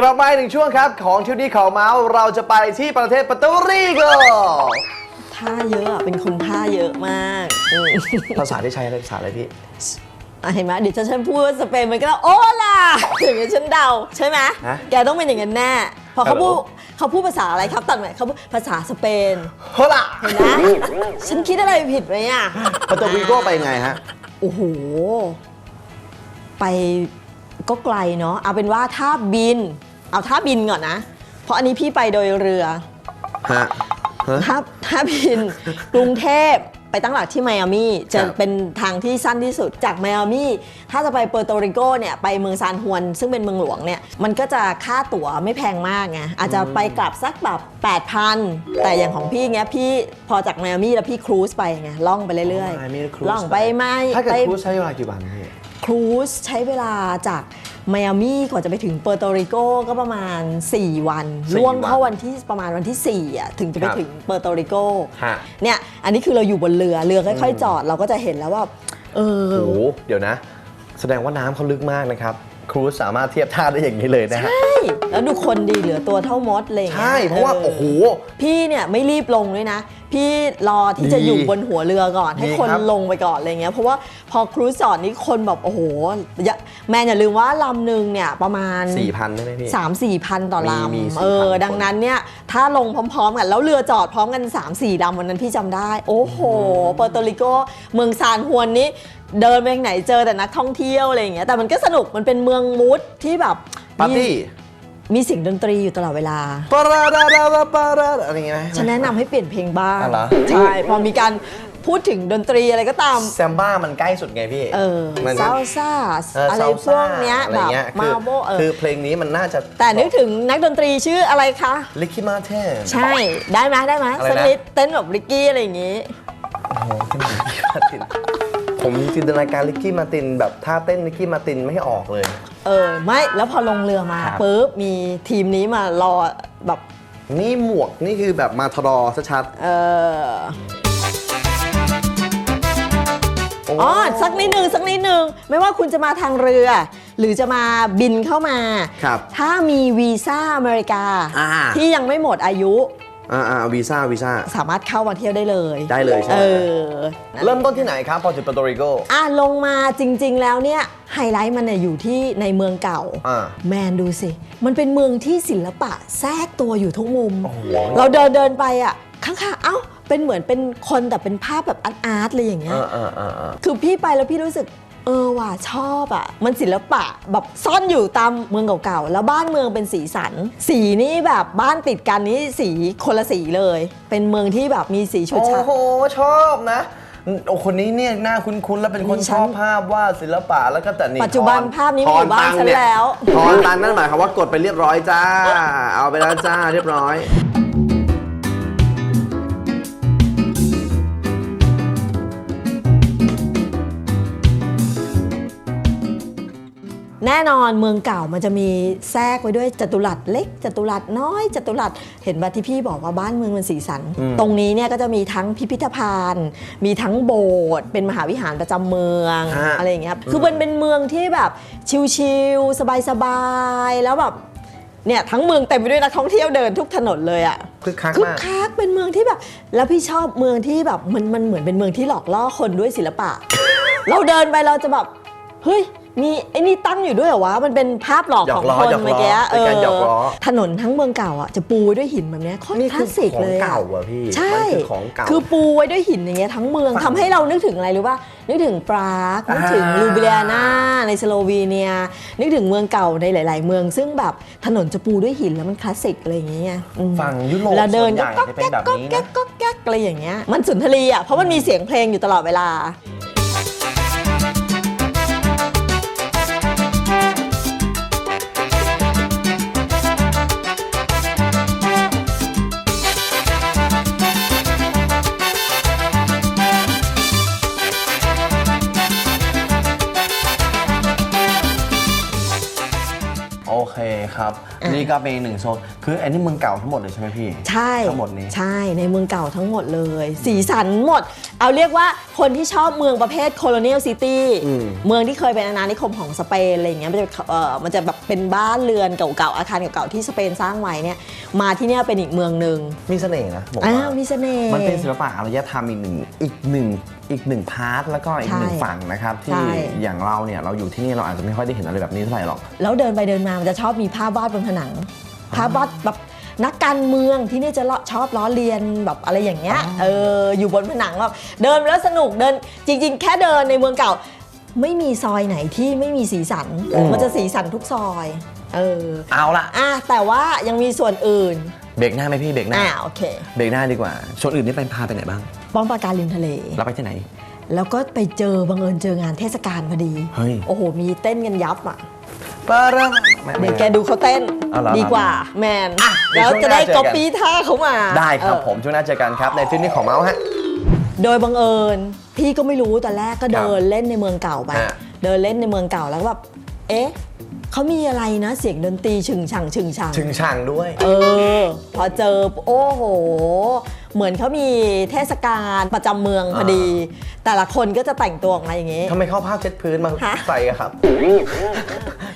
กลับมาอีกหนึ่งช่วงครับของทิวดีของเมาส์เราจะไปที่ประเทศปาโตริโกท่าเยอะอะเป็นคนท่าเยอะมากอืมภาษาที่ใช้อะไรภาษาอะไรพี่ อะเห็นไหมเดี๋ยวถ้าฉันพูดสเปนมันก็โอ้ล่ะอย่างนี้ฉันเดาใช่ไหมฮะแกต้องเป็นอย่างนั้นแน่พอเขาฮัลโหลพูดเขาพูดภาษาอะไรครับตัดไหนเขาพูดภาษาสเปนโฮล่ะเห็นไหมฉันคิดอะไรผิดไหมอะ ปาโตริโกไปไงฮะ โอ้โห ไปก็ไกลเนาะเอาเป็นว่าถ้าบิน เอาถ้าบินก่อนนะ เพราะอันนี้พี่ไปโดยเรือฮะฮะถ้าถ้าบิน กรุงเทพไปตั้งหลักที่ไมอามี่จะครับเป็นทางที่สั้นที่สุดจากไมอามี่ถ้าจะไปเปอร์โตริโกเนี่ยไปเมืองซานฮวน ซึ่งเป็นเมืองหลวงเนี่ยมันก็จะค่าตั๋วไม่แพงมากไงอาจจะไปกลับสักแบบ8,000 แต่อย่างของพี่เงี้ยพี่พอจากไมอามี่แล้วพี่ครูซไปไงล่องไปเรื่อยอ๋อ Miami cruise ล่องไปไหมถ้าเกิดไป ครูซใช้เวลากี่วันพี่ ครูซใช้เวลาจาก ไมอามี่กว่าจะไปถึงเปอร์โตริโกก็ประมาณ 4 วันสี่ล่วงวันเข้าวันที่ประมาณวันที่4อะถึงจะไปครับ ถึงเปอร์โตริโกฮะเนี่ยอันนี้คือเราอยู่บนเรือเรือค่อยๆจอดเราก็จะเห็นแล้วว่าเออ โอ้โหเดี๋ยวนะ แสดงว่าน้ำเขาลึกมากนะครับ ครูซสามารถเทียบท่าได้อย่างนี้เลยนะฮะใช่แล้วดูคนดีเหลือตัวเท่ามดอะไรอย่างเลยใช่ เพราะว่าโอ้โห พี่เนี่ยไม่รีบลงด้วยนะ พี่รอที่จะดีอยู่บนหัวเรือก่อน ให้ดีคนครับลงไปก่อนอะไรเงี้ย เพราะว่าพอครูซจอดนี่คนแบบโอ้โหอย่าแมนอย่าลืมว่าลำหนึ่งเนี่ยประมาณ สี่พันได้ไหมพี่สามสี่พันต่อมีมีลำ4,000เออคนดังนั้นเนี่ยถ้าลงพร้อมๆกัน แล้วเรือจอดพร้อมกัน 3 4ลำวันนั้นพี่จำได้ โอ้โหเปอร์โตริโกเมืองซานฮวนนี้เดินไปทางไหนเจอแต่นักท่องเที่ยวอะไรอย่างเงี้ยแต่มันก็สนุกมันเป็นเมืองมูดที่แบบปาร์ตี้ มีเสียงดนตรีอยู่ตลอดเวลา ปาราดาดาดาปาราดาอะไรอย่างเงี้ยไหม ฉันแนะนำให้เปลี่ยนเพลงบ้างอ๋อเหรอ ใช่พอมีการพูดถึงดนตรีอะไรก็ตาม แซมบ้ามันใกล้สุดไงพี่เออมันซาลซ่าเอออะไรซาลพซ่าวกเนี้ยอะไรแบบเงี้ยมาคือโบเอคืออเพลงนี้มันน่าจะแต่นึกถึงนักดนตรีชื่ออะไรคะ ลิกกี้มาเทน ใช่ ได้ไหมได้ไหมอะไรนะสกนิดเต้นแบบริกกี้อะไรอย่างงี้ โอ้โหที่มันลิกกี้มาตินผมจินตนาการลิกกี้มาตินแบบท่าเต้นลิกกี้มาตินไม่ออกเลย เออไม่แล้วพอลงเรือมาครับ ปุ๊บมีทีมนี้มารอแบบนี่หมวกนี่คือแบบมาทรอชัดเออๆอ๋อสักนิดนึงสักนิดนึงไม่ว่าคุณจะมาทางเรือ หรือจะมาบินเข้ามา ครับ ถ้ามีวีซ่าอเมริกา อ่า ที่ยังไม่หมดอายุ อ่าอ่าวีซ่าวีซ่าสามารถเข้ามาเที่ยวได้เลยได้เลยใช่ไหมเออเริ่มต้นที่ไหนครับ พอถึงปาโตริโกอะลงมาจริง ๆ แล้วเนี่ยไฮไลท์มันเนี่ยอยู่ที่ในเมืองเก่าอ่าแมนดูสิ มันเป็นเมืองที่ศิลปะแทรกตัวอยู่ทุกมุมโอ้โหเราเดินเดินไปอะข้างๆเอ้าเป็นเหมือนเป็นคนแต่เป็นภาพแบบอาร์ตอาร์ตเลยอย่างเงี้ยอ่าอ่าอ่าอ่าคือพี่ไปแล้วพี่รู้สึก เออว่ะชอบอะ มันศิลปะแบบซ่อนอยู่ตามเมืองเก่าๆ แล้วบ้านเมืองเป็นสีสัน สีนี่แบบบ้านติดกันนี่สีคนละสีเลย เป็นเมืองที่แบบมีสีฉูดโอ้ฉาด โหชอบนะโอ้คนนี้เนี่ยหน้าคุ้นๆ แล้วเป็นคนดิชฉันอบภาพวาดศิลปะแล้วก็แต่นี่ปัจจุบันทอภาพนี้ทมีอยู่บ้านตังค์ฉันเยแล้ว ทอนตังค์นั่นหมายความว่ากดไปเรียบร้อยจ้า เอาไปแล้วจ้าเรียบร้อย แน่นอนเมืองเก่ามันจะมีแทรกไว้ด้วยจัตุรัสเล็กจัตุรัสน้อยจัตุรัสเห็นบัที่พี่บอกว่าบ้านเมืองมันสีสันอืมตรงนี้เนี่ยก็จะมีทั้งพิพิธภัณฑ์ มีทั้งโบสถ์เป็นมหาวิหารประจำเมืองฮะอะไรอย่างเงี้ยคือมันเป็นเมืองที่แบบชิลๆสบายๆแล้วแบบเนี่ยทั้งเมืองเต็มไปด้วยนักท่องเที่ยวเดินทุกถนนเลยอะคึกคักคึกมากคักเป็นเมืองที่แบบ แล้วพี่ชอบเมืองที่แบบมันมันเหมือนเป็นเมืองที่หลอกล่อคนด้วยศิลปะ เราเดินไปเราจะแบบเฮ้ย มีไอ้นี่ตั้งอยู่ด้วยเหรอวะ มันเป็นภาพหลอกหยขออกงล้อคนหยอกล้อเมื่อกี้เป็นการหยอกล้อ ถนนทั้งเมืองเก่าอะจะปูไว้ด้วยหินแบบเนี้ยโคตรนี่คคืลาอสสิกของเลยเก่าอะพี่ใช่ มันคือของเก่า คือปูไว้ด้วยหินอย่างเงี้ยทั้งเมืองฝั่งทำให้เรานึกถึงอะไรรู้ป่ะ นึกถึงปรากนึกถึงอ่า ลูเบียนาในสโลวีเนีย นึกถึงเมืองเก่าในหลาย ๆ เมือง ซึ่งแบบถนนจะปูด้วยหินแล้วมันคลาสสิกอะไรอย่างเงี้ยอืมฝั่งยุโรปเวลาเดินส่วนใหก็ญ่ก๊อกจะเป็นแก๊กแบบก๊อกนี้แก๊นะ กก๊อกแก๊กอะไรอย่างเงี้ย มันสุนทรีย์อะ เพราะมันมีเสียงเพลงอยู่ตลอดเวลา เคครับ อะ นี่ก็เป็นอีกหนึ่งโซนคืออันนี้เมืองเก่าทั้งหมดเลยใช่ไหมพี่ ใช่ทั้งหมดนี้ ใช่ในเมืองเก่าทั้งหมดเลย สีสันหมด เอาเรียกว่าคนที่ชอบเมืองประเภท colonial city อืมเมืองที่เคยเป็นอาณานิคมของสเปนอะไรอย่างเงี้ยมันจะเอ่อมันจะแบบเป็นบ้านเรือนเก่าๆอาคารเก่าๆที่สเปนสร้างไว้เนี่ยมาที่เนี่ยเป็นอีกเมืองหนึ่งมีเสน่ห์นะผมอ้าว่าวมีเสน่ห์ มันเป็นศิลปะอารยธรรมอีกหนึ่งอีกหนึ่งอีกหนึ่งพาร์ทแล้วก็อีกหนึ่งใช่ฝั่งนะครับ ใช่ ที่อย่างเราเนี่ยเราอยู่ที่นี่เราอาจจะไม่ค่อยได้เห็นอะไรแบบนี้เท่าไหร่หรอก แล้วเดินไปเดินมามันจะชอบมีภาพวาดบนผนัง ภาพวาดแบบ นักการเมืองที่นี่จะเลาะชอบล้อเลียนแบบอะไรอย่างเงี้ยเอออยู่บนผนังแบบเดินแล้วสนุกเดินจริง ๆ แค่เดินในเมืองเก่า ไม่มีซอยไหนที่ไม่มีสีสันอืมมันจะสีสันทุกซอย เออเอาละอะแต่ว่ายังมีส่วนอื่นเบรกหน้าไหมพี่เบรกหน้าอ่าโอเคเบรกหน้าดีกว่าส่วนอื่นนี่ไปพาไปไหนบ้างป้อมปราการริมทะเลเราไปที่ไหน แล้วก็ไปเจอบังเอิญเจองานเทศกาลพอดี เฮ้ย โอ้โห มีเต้นกันยับอะ ปาระไม่ไม่ เดี๋ยวแกดูเขาเต้นเอาเหรอดีกว่าแมนอะเดี๋ยวแล้วช่วงจะได้หน้าเจอกัน ก๊อปปี้ท่าเขามาได้ครับเออผมช่วงหน้าเจอกันครับ ในที่นี้ของเมาส์ฮะ โดยบังเอิญ พี่ก็ไม่รู้ตอนแรกก็เดินเล่นในเมืองเก่าไปฮะ เดินเล่นในเมืองเก่าแล้วก็แบบเอ๊ะเขามีอะไรนะเสียงดนตรีชึงชังชึงชัง ถึงช่างด้วย เออ พอเจอโอ้โห เหมือนเขามีเทศกาลประจำเมืองพอดี แต่ละคนก็จะแต่งตัวออกมาอย่างงี้ ทำไมเข้าผ้าเช็ดพื้นมาฮะ ใส่อะครับ